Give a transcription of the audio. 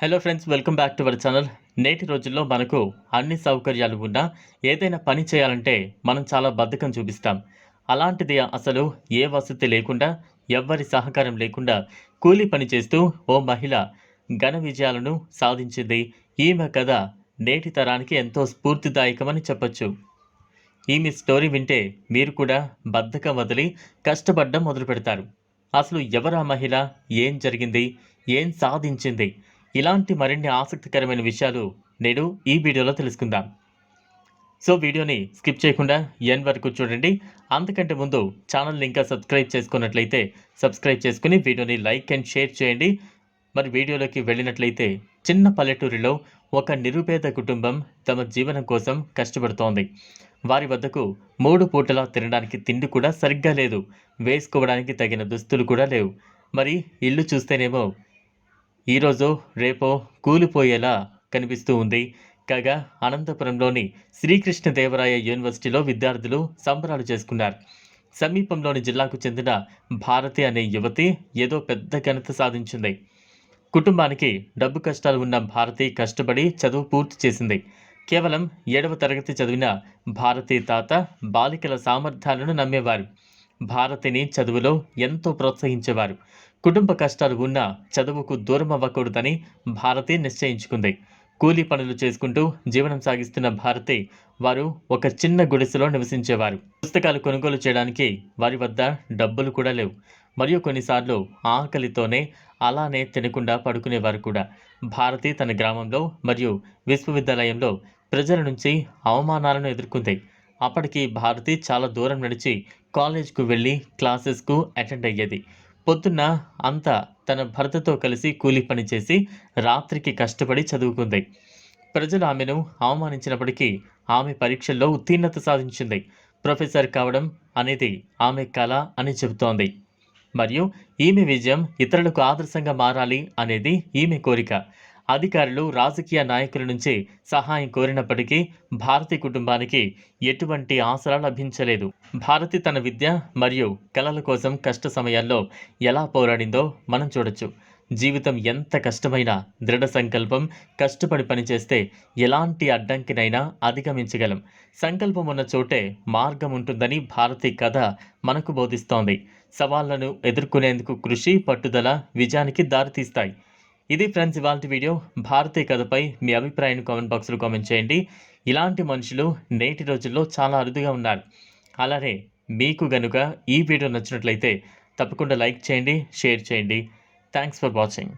Hello friends welcome back to our channel నేటి రోజుల్లో మనకు అన్ని సౌకర్యాలు ఉన్నా ఏదైనా పని చేయాలంటే మనం చాలా బద్ధకం చూపిస్తాం. అలాంటిది అసలు ఏ వసతి లేకుండా ఎవ్వరి సహకారం లేకుండా కూలీ పని చేస్తూ ఓ మహిళ ఘన విజయాలను సాధించింది. ఈమె కథ నేటి తరానికి ఎంతో స్ఫూర్తిదాయకమని చెప్పొచ్చు. ఈమె స్టోరీ వింటే మీరు కూడా బద్ధకం వదిలి కష్టపడడం మొదలు పెడతారు అసలు ఎవరా మహిళ? ఏం జరిగింది? ఏం సాధించింది? ఇలాంటి మరిన్ని ఆసక్తికరమైన విషయాలు నేడు ఈ వీడియోలో తెలుసుకుందాం. సో వీడియోని స్కిప్ చేయకుండా ఎన్ వరకు చూడండి. అంతకంటే ముందు ఛానల్ని ఇంకా సబ్స్క్రైబ్ చేసుకున్నట్లయితే సబ్స్క్రైబ్ చేసుకుని వీడియోని లైక్ అండ్ షేర్ చేయండి. మరి వీడియోలోకి వెళ్ళినట్లయితే చిన్న పల్లెటూరిలో ఒక నిరుపేద కుటుంబం తమ జీవనం కోసం కష్టపడుతోంది. వారి వద్దకు మూడు పూటలా తినడానికి తిండి కూడా సరిగ్గా లేదు. వేసుకోవడానికి తగిన దుస్తులు కూడా లేవు. మరి ఇల్లు చూస్తేనేమో ఈరోజు రేపో కూలిపోయేలా కనిపిస్తూ ఉంది. కాగా అనంతపురంలోని శ్రీకృష్ణదేవరాయ యూనివర్సిటీలో విద్యార్థులు సంబరాలు చేసుకున్నారు. సమీపంలోని జిల్లాకు చెందిన భారతి అనే యువతి ఏదో పెద్ద ఘనత సాధించింది. కుటుంబానికి డబ్బు కష్టాలు ఉన్న భారతి కష్టపడి చదువు పూర్తి చేసింది. కేవలం ఏడవ తరగతి చదివిన భారతి తాత బాలికల సామర్థ్యాలను నమ్మేవారు. భారతిని చదువులో ఎంతో ప్రోత్సహించేవారు. కుటుంబ కష్టాలు ఉన్నా చదువుకు దూరం అవ్వకూడదని భారతి నిశ్చయించుకుంది. కూలీ పనులు చేసుకుంటూ జీవనం సాగిస్తున్న భారతి వారు ఒక చిన్న గుడిసెలో నివసించేవారు. పుస్తకాలు కొనుగోలు చేయడానికి వారి వద్ద డబ్బులు కూడా లేవు. మరియు కొన్నిసార్లు ఆకలితోనే అలానే తినకుండా పడుకునేవారు కూడా. భారతి తన గ్రామంలో మరియు విశ్వవిద్యాలయంలో ప్రజల నుంచి అవమానాలను ఎదుర్కొంది. అప్పటికి భారతి చాలా దూరం నడిచి కాలేజ్కు వెళ్ళి క్లాసెస్కు అటెండ్ అయ్యేది. పొద్దున్న అంతా తన భర్తతో కలిసి కూలి పని చేసి రాత్రికి కష్టపడి చదువుకుంది. ప్రజలు ఆమెను అవమానించినప్పటికీ ఆమె పరీక్షల్లో ఉత్తీర్ణత సాధించింది. ప్రొఫెసర్ కావడం అనేది ఆమె కళ అని చెబుతోంది. మరియు ఈమె విజయం ఇతరులకు ఆదర్శంగా మారాలి అనేది ఈమె కోరిక. అధికారులు రాజకీయ నాయకుల నుంచి సహాయం కోరినప్పటికీ భారతి కుటుంబానికి ఎటువంటి ఆసరా లభించలేదు. భారతి తన విద్య మరియు కళల కోసం కష్ట సమయాల్లో ఎలా పోరాడిందో మనం చూడొచ్చు. జీవితం ఎంత కష్టమైనా దృఢ సంకల్పం కష్టపడి పనిచేస్తే ఎలాంటి అడ్డంకినైనా అధిగమించగలం. సంకల్పం ఉన్న చోటే మార్గం ఉంటుందని భారతి కథ మనకు బోధిస్తోంది. సవాళ్ళను ఎదుర్కొనేందుకు కృషి పట్టుదల విజయానికి దారితీస్తాయి. ఇది ఫ్రెండ్స్ ఇవాళ వీడియో. భారతీయ కథపై మీ అభిప్రాయాన్ని కామెంట్ బాక్స్లో కామెంట్ చేయండి. ఇలాంటి మనుషులు నేటి రోజుల్లో చాలా అరుదుగా ఉన్నారు. అలానే మీకు గనుక ఈ వీడియో నచ్చినట్లయితే తప్పకుండా లైక్ చేయండి షేర్ చేయండి. Thanks for watching